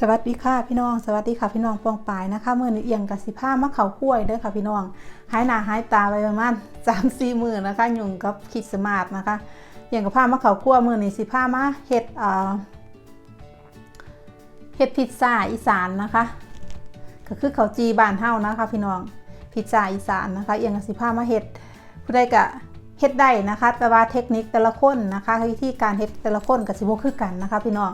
สวัสดีค่ะพี่น้อง สวัสดีค่ะพี่น้องปองปายนะคะเมื่อนี้เอียงกับสิผ้ามะเขากล้วยเด้อค่ะพี่น้องหายหน้าหายตาไปประมาณสามสี่มือนะคะยุ่งกับคิดสมาร์ทนะคะเอียงกับผ้ามะเขากล้วยมื่อนี้สิผ้ามาเฮ็ดเอ่อเฮ็ดพิซซ่าอีสานนะคะ ก็คือเขาจีบานเฮานะคะพี่น้องพิซซ่าอีสานนะคะ เอียงกับสิผ้ามาเฮ็ดผู้ใดกะเฮ็ดได้นะคะ แต่ว่าเทคนิคแต่ละคนนะคะวิธีการเฮ็ดแต่ละคนกับสิบ่คือกันนะคะ พี่น้อง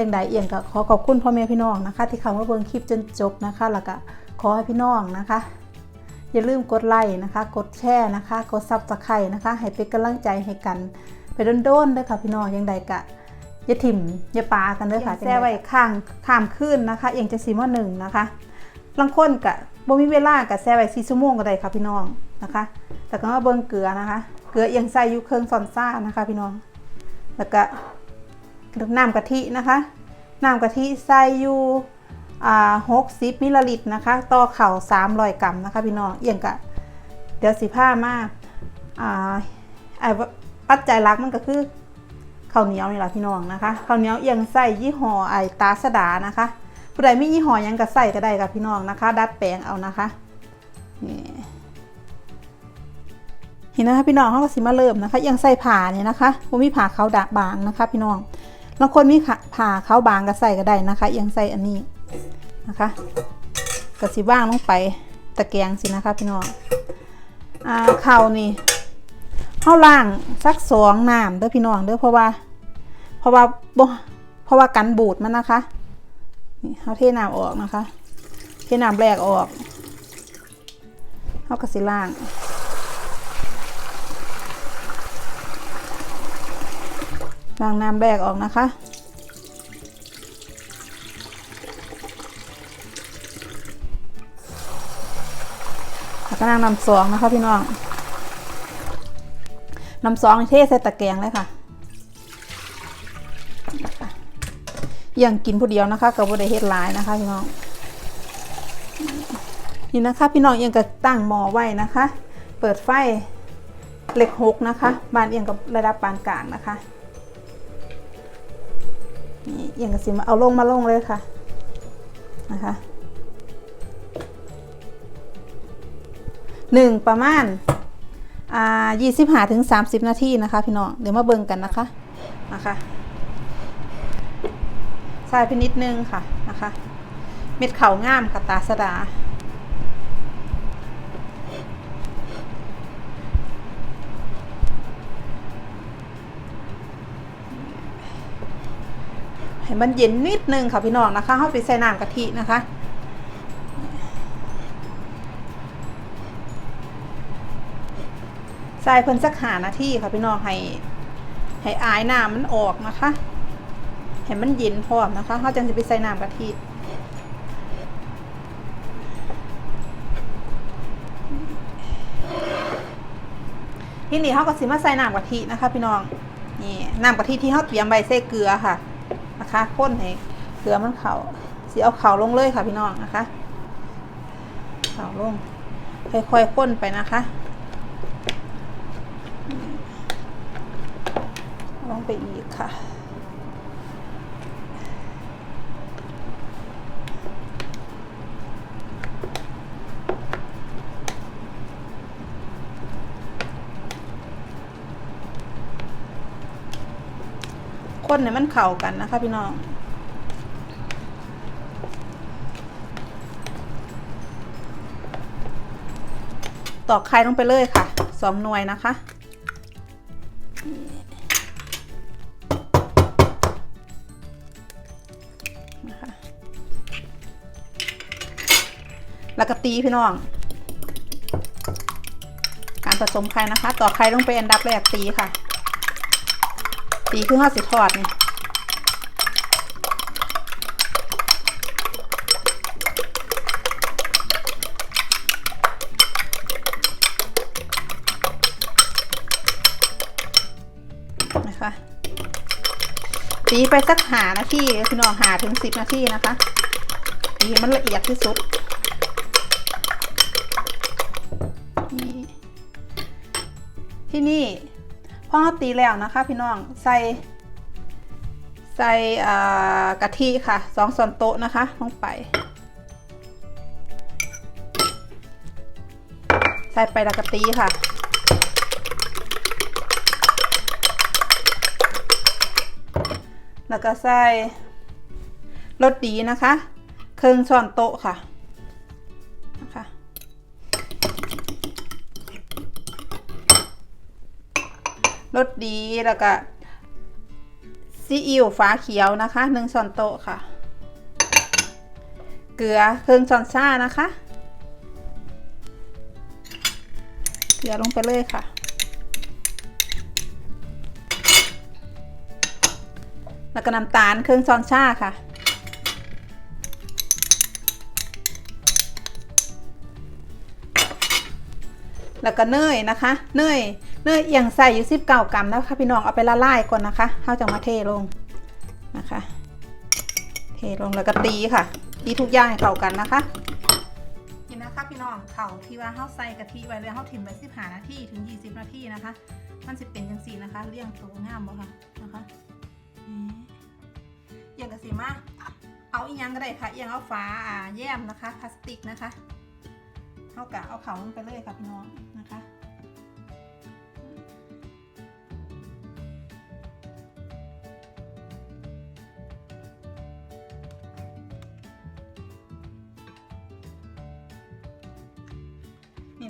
จังใดเอียงก็ขอขอบคุณพ่อแม่พี่น้องนะคะ ที่เข้ามาเบิ่งคลิปจนจบนะคะ แล้วก็ขอให้พี่น้องนะคะ อย่าลืมกดไลค์นะคะ กดแชร์นะคะ กดซับสไครต์นะคะ ให้เป็นกำลังใจให้กัน ไปโดนๆเด้อค่ะพี่น้องยังใดกะอย่าถิ่มอย่าปากันเด้อค่ะแช่ไว้ข้างข้ามคืนนะคะ เอียงจะสีมอหนึ่งนะคะลังคนกะบ่มีเวลากะแช่ไว้4ชั่วโมงก็ได้ค่ะพี่น้องนะคะ แต่ก็มาเบิ่งเกลือนะคะ เกลือเอียงใส่อยู่เครื่องซอนซ่านะคะ พี่น้องแล้วก็ น้ำกะทินะคะ น้ำกะทิใส่อยู่อ่าหกสิบมิลลิลิตรนะคะ ต่อเข่าสามรอยกรัมนะคะพี่น้องเอียงกะ เดี๋ยวสิผ้ามาไอ้ปัจจัยหลักมันก็คือข้าวเหนียวนี่แหละพี่น้องนะคะข้าวเหนียวเอียงใส่ยี่ห้อไอตาสดานะคะผู้ใดไม่ยี่ห้อยังก็ใส่ก็ได้กับพี่น้องนะคะ ดัดแปลงเอานะคะนี่เห็นนะคะพี่น้องเขาก็สิมาเริ่มนะคะ ยังใส่ผ่าเนี่ยนะคะผมมีผ่าเขาดะบางนะคะ พี่น้อง บางคนมีผ่าเขาบางก็ใส่ก็ได้นะคะเอียงใส่อันนี้นะคะก็สิว่างลงไปตะแกรงสินะคะพี่น้องอ่าเข่านี่เข้าล่างสักสองน้ำเด้อพี่น้องเด้อเพราะว่า เพราะว่าเพราะว่ากันบูดมันนะคะนี่เขาเทน้ำออกนะคะ เทน้ำแรกออกเขาก็สิล่าง ล้างน้ำแบกออกนะคะ แล้วก็นั่งน้ำสองนะคะพี่น้อง น้ำสองเทใส่ตะแกรงเลยค่ะอย่างกินผู้เดียวนะคะกับบได้เฮ็ดหลายนะคะพี่น้องนี่นะคะ พี่น้องเอียงก็ตั้งหม้อไว้นะคะ เปิดไฟเหล็กหกนะคะ บานเอียงกับระดับปานกลางนะคะ นี่อย่างกับสิมาเอาลงมาลงเลยค่ะนะคะหนึ่งประมาณอ่ายี่สิบห้าถึงสามสิบนาทีนะคะ พี่น้องเดี๋ยวมาเบิ่งกันนะคะนะคะใส่ไปนิดนึงค่ะนะคะ เม็ดเข่างามกับตาสดา ให้มันเย็นนิดนึงค่ะพี่น้องนะคะเข้าไปใส่น้ำกะทินะคะใส่เพิ่นสักหานาทีค่ะพี่น้องให้ให้อายน้ำมันออกนะคะให้มันเย็นพร้อมนะคะเขาจังจะไปใส่น้ำกะทิที่นี่เขาก็สิมาใส่น้ำกะทินะคะ พี่น้องนี่น้ำกะทิที่เขาเตรียมใบใส่เกลือค่ะ นะคะข้นให้เกลือมันเขาสีเอาเข่าลงเลยค่ะพี่น้องนะคะ เข่าลงค่อยๆข้นไปนะคะลงไปอีกค่ะ คนเนี่ยมันเข่ากันนะคะ พี่น้อง ตอกไข่ลงไปเลยค่ะสองหน่วยนะคะนะคะแล้วก็ตีพี่น้อง การผสมไข่นะคะตอกไข่ลงไปอันดับแรกตีค่ะ ตีคือห้าสิทอดนี่นะคะตีไปสักหานาทีพี่น้องหาถึงสิบนาทีนะคะตีมันละเอียดที่สุดที่นี่ พอเราตีแล้วนะคะพี่น้องใส่ใส่กะทิค่ะสองส่วนโต๊ะนะคะลงไป ใส่ไปแล้วกะตีค่ะแล้วก็ใส่รสดีนะคะครึ่งช้อนโต๊ะค่ะ รสดีแล้วก็ซีอิ๊วฟ้าเขียวนะคะหนึ่งช้อนโต๊ะค่ะ เกลือครึ่งช้อนชานะคะ เกลือลงไปเลยค่ะ แล้วก็น้ำตาลครึ่งช้อนชาค่ะแล้วก็เนยนะคะ เนย เนยเอียงใส่อยู่สิบเก้ากรัมนะคะพี่น้องเอาไปละลายก่อนนะคะเข้าจะมาเทลงนะคะ เทลงแล้วก็ตีค่ะตีทุกอย่างให้เข้ากันนะคะนี่นะคะพี่น้องเข่าที่ว่าเข้าใส่กะทิไว้แล้วเข้าถิ่มไว้สิบห้านาทีถึงยี่สิบนาทีนะคะ มันจะเป็นยังสีนะคะเรียงตัวงามบ่ค่ะนะคะนี่เอียงกะสีมาเอาอีกยังก็ได้ค่ะเอียงเอาฟ้าอ่าแย้มนะคะพลาสติกนะคะเท่ากับเอาเขาลงไปเลยค่ะพี่น้อง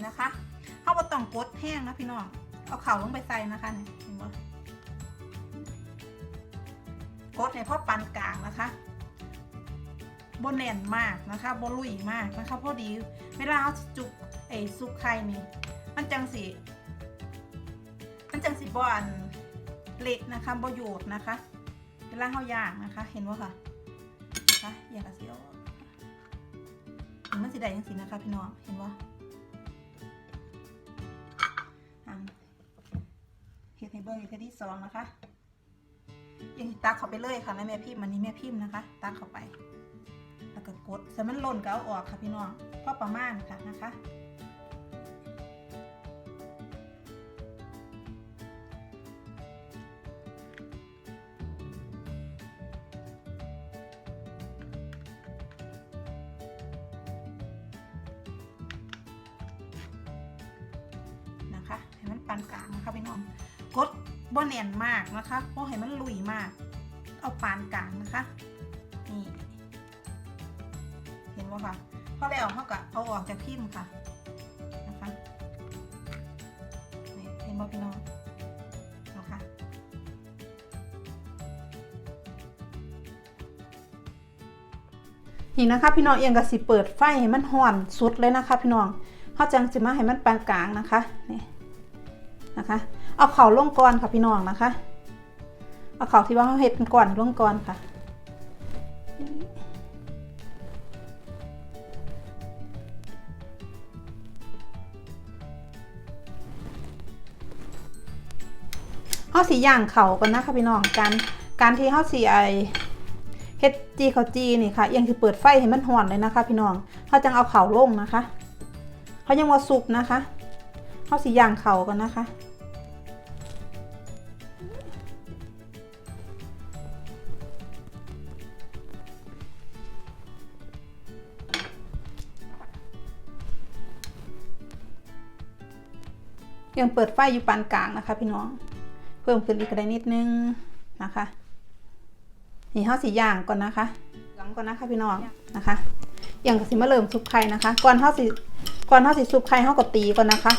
นี่นะคะเขาบ่ต้องกดแห้งนะพี่น้อง เอาเข่าลงไปใส่นะคะเนี่เห็นบ่กดในพ่อปานกลางนะคะบนแน่นมากนะคะบนลุยมากนะคะพอดี เวลาเอาจุกไอ้ซุปไข่นี่ มันจังสีมันจังสีบอนเละนะคะบโยดนะคะ เวลาเขาย่างนะคะ เห็นว่าค่ะนะคะอยากกระเสียวมันสีแดงสีนะคะพี่น้องเห็นว่า เฮ็ดให้เบิ้งอีกเทที่สองนะคะยังตักเข้าไปเลยค่ะแล้วแม่พิมพ์อันนี้แม่พิมพ์นะคะ ตักเข้าไป แล้วก็กดใส่มันหล่นก็เอาออกค่ะพี่น้องพอประมาณค่ะนะคะนะคะให้มันปานกลางนะคะพี่น้อง กดบ่แน่นมากนะคะเพราะให้มันลุยมาก เอาปานกลางนะคะนี่เห็นว่าค่ะพอแล้วเขาก็เอาออกจากพิมพ์ค่ะนะคะนี่เห็นว่พี่น้องนะคะนี่นะคะพี่น้องเอียงกับสิเปิดไฟให้มันห่อนสุดเลยนะคะ พี่น้องเขาจังสิมาให้มันปานกลางนะคะนี่นะคะ เอาเข่าลงก่อนค่ะพี่น้องนะคะ เอาเข่าที่ว่าเขาเห็ดเป็นก่อนลงก่อนค่ะ เขาสีย่างเข่าก่อนนะคะพี่น้องการการที่เขาสีไอเฮ็ดจีเขาจีนี่ค่ะยังคือเปิดไฟให้มันห่อนเลยนะคะ พี่น้องเขาจังเอาเข่าลงนะคะ เขายังว่าสุกนะคะเขาสีย่างเข่ากันนะคะ ยังเปิดไฟอยู่ปานกลางนะคะ พี่น้อง เพิ่มขึ้นอีกได้นิดนึงนะคะนี่เขาสีย่างก่อนนะคะหลังก่อนนะคะพี่น้องนะคะอย่างกับสิมาเริ่มซุปไข่นะคะ ก่อนเท่าสิก่อนเท่าสิซุปไข่เขาก็ตีก่อนนะคะ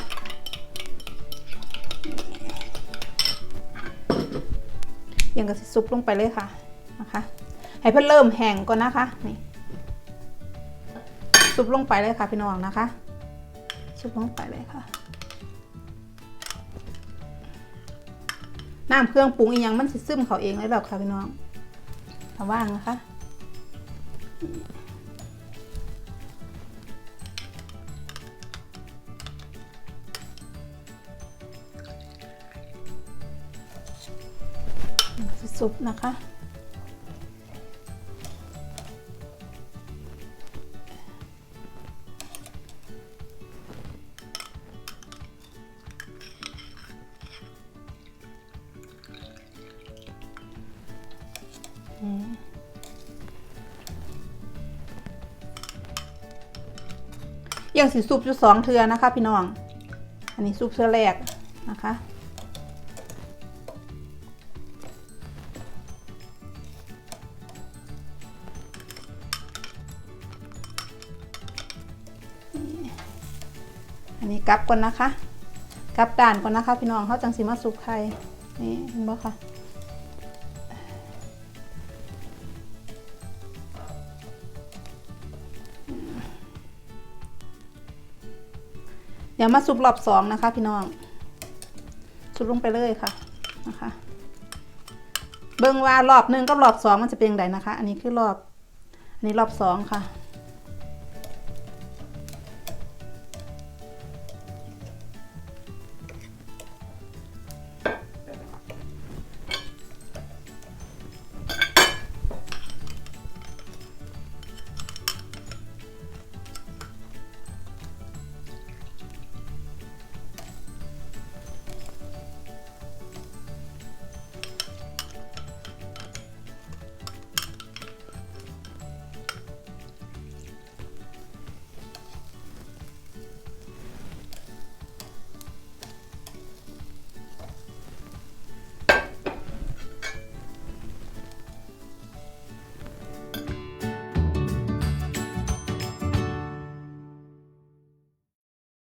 อย่างกับสิซุปลงไปเลยค่ะนะคะ ให้เพื่อเริ่มแห้งก่อนนะคะนี่ซุปลงไปเลยค่ะพี่น้องนะคะซุปลงไปเลยค่ะ น้ำเครื่องปรุงอีกอย่างมันสิซึมเขาเองเลยแบบค่ะพี่น้องระว่างนะคะซุปนะคะ ยังสิซุปอยู่สองเทือนะคะ พี่น้อง อันนี้ซุปเทือแรกนะคะอันนี้กลับก่อนนะคะกลับด่านก่อนนะคะ พี่น้องเขาจังสีมาสุกไข่นี่เห็นบ่คะ ดี๋ยวมาซุปรอบสองนะคะ พี่น้องซุปลงไปเลยค่ะนะคะ เบิ่งว่ารอบหนึ่งกับรอบสองมันจะเป็นยังไงนะคะ อันนี้คือรอบ อันนี้รอบสองค่ะ